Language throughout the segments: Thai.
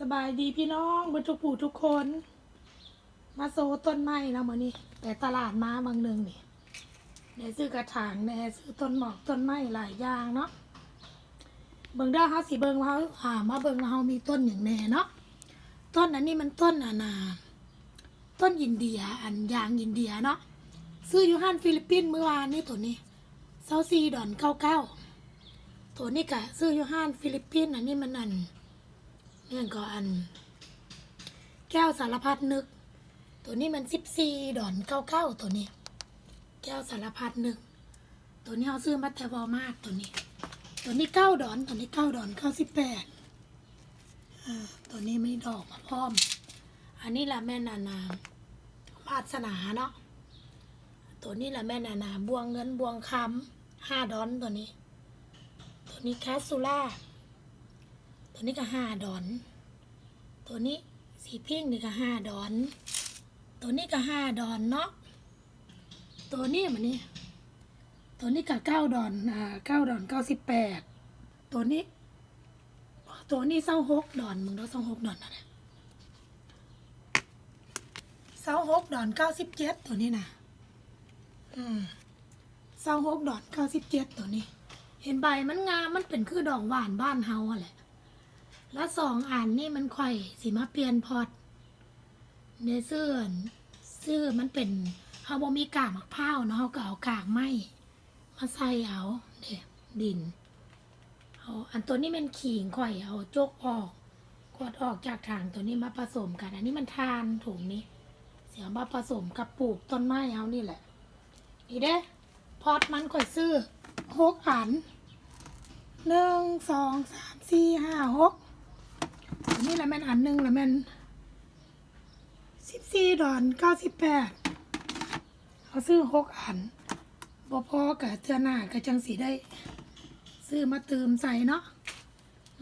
สบายดีพี่น้องบรรทุกผู้ทุกคน มาโซต้นไม้แล้วมื้อนี้แต่ตลาดมาบางหนึ่งนี่ได้ซื้อกระถางแหน่ซื้อต้นหมอกต้นไม้หลายอย่างเนาะเบิ่งได้เฮาสิเบิ่งเฮาอ่ามาเบิ่งเฮามีต้นอย่างแหน่เนาะต้นอันนี้มันต้นอานาต้นอินเดียอันยางอินเดียเนาะซื้ออยู่ห้านฟิลิปปินส์เมื่อวานนี้ตัวนี้เซาซีดอนเก้าเก้าตัวนี้กะซื้ออยู่ห้านฟิลิปปินส์อันนี้มันอัน เนี่ยก็อัน แก้วสารพัดนึก ตัวนี้มันสิบสี่ดอนเก้าเก้าตัวนี้ แก้วสารพัดนึก ตัวนี้เขาซื้อมาแต่วอมากตัวนี้ ตัวนี้เก้าดอนตัวนี้เก้าดอนเก้าสิบแปดตัวนี้ไม่ดอกมาพร้อม อันนี้ละแม่นานาปาสนาเนาะตัวนี้ละแม่นานาบวงเงินบวงคำห้าดอนตัวนี้ ตัวนี้แคสซูล่า ตัวนี้ก็ห้าดอน ตัวนี้สีพิงค์นี่ก็ห้าดอน ตัวนี้ก็ห้าดอนเนาะ ตัวนี้มันนี่ ตัวนี้ก็เก้าดอน อ่าเก้าดอนเก้าสิบแปด ตัวนี้ ตัวนี้เศร้าหกดอน มึงเราเศร้าหกดอนนะเนี่ยเศร้าหกดอนเก้าสิบเจ็ดตัวนี้นะอืมเศร้าหกดอนเก้าสิบเจ็ดตัวนี้เห็นใบมันงามมันเป็นคือดอกหวานบ้านเฮาอะแหละ แล้วสองอันนี่มันค่สิมาเปลี่ยนพอดในเสื้อเสื้อมันเป็นเฮาบ่มีกากมะพร้าวเนาะเฮาก็เอากากไม้มาใส่เอาเด้ดินเอาอันตัวนี้มันขิงค่อยเอาโจกออกกดออกจากถังตัวนี้มาผสมกัน อันนี้มันทานถุงนี้ เสียมาผสมกับปลูกต้นไม้เอานี่แหละ นี่เด้พอดมันค่อยซื้อหกอันหนึ่งสองสามสี่ห้าหก นนี้ละแม่นอันหนึ่งละแม่นสิบสี่ดอนเก้าสิบแปดเขาซื้อหกอันบ่พอกับเทือหน้าก็จังสีได้ ซื้อมาเติมใส่เนาะ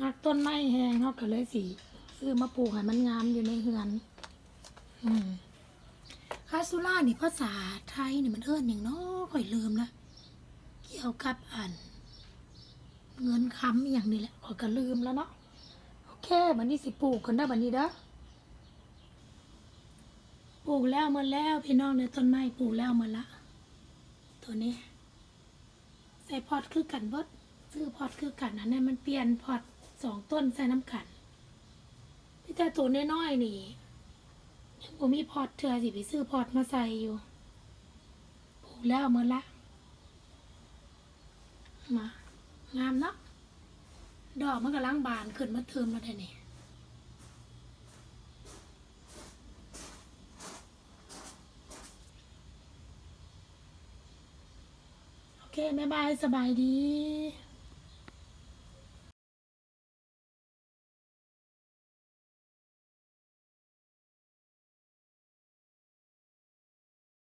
มักต้นไม้แห้งเนาะก็เลยสีซื้อมาปลูกให้มันงามอยู่ในเฮือน อืมคาซูล่านี่ภาษาไทยนี่มันเอิ้นอย่างเนาะค่อยลืมละเกี่ยวกับอัน เงินคำอย่างนี้แหละขอยก็ลืมแล้วเนาะ โอเคบันนี้สิปลูกกันได้บันนี้เด้อปลูกแล้วมาแล้วพี่น้องในต้นไม้ปลูกแล้วมาละ ตัวนี้ ใส่พอดคือกันเบิดซื้อพอดคือกันอันนั้นมันเปลี่ยนพอดสองต้นใส่น้ำกันพี่แต่ตัวน้อยๆนี่ยังบ่มีพอดเถื่อสิไปซื้อพอดมาใส่อยู่ปลูกแล้วมาละมางามเนาะ ดอกมันกำลังบานขึ้นมาเทิมแล้วได้นี่โอเค บ๊ายบาย สบายดี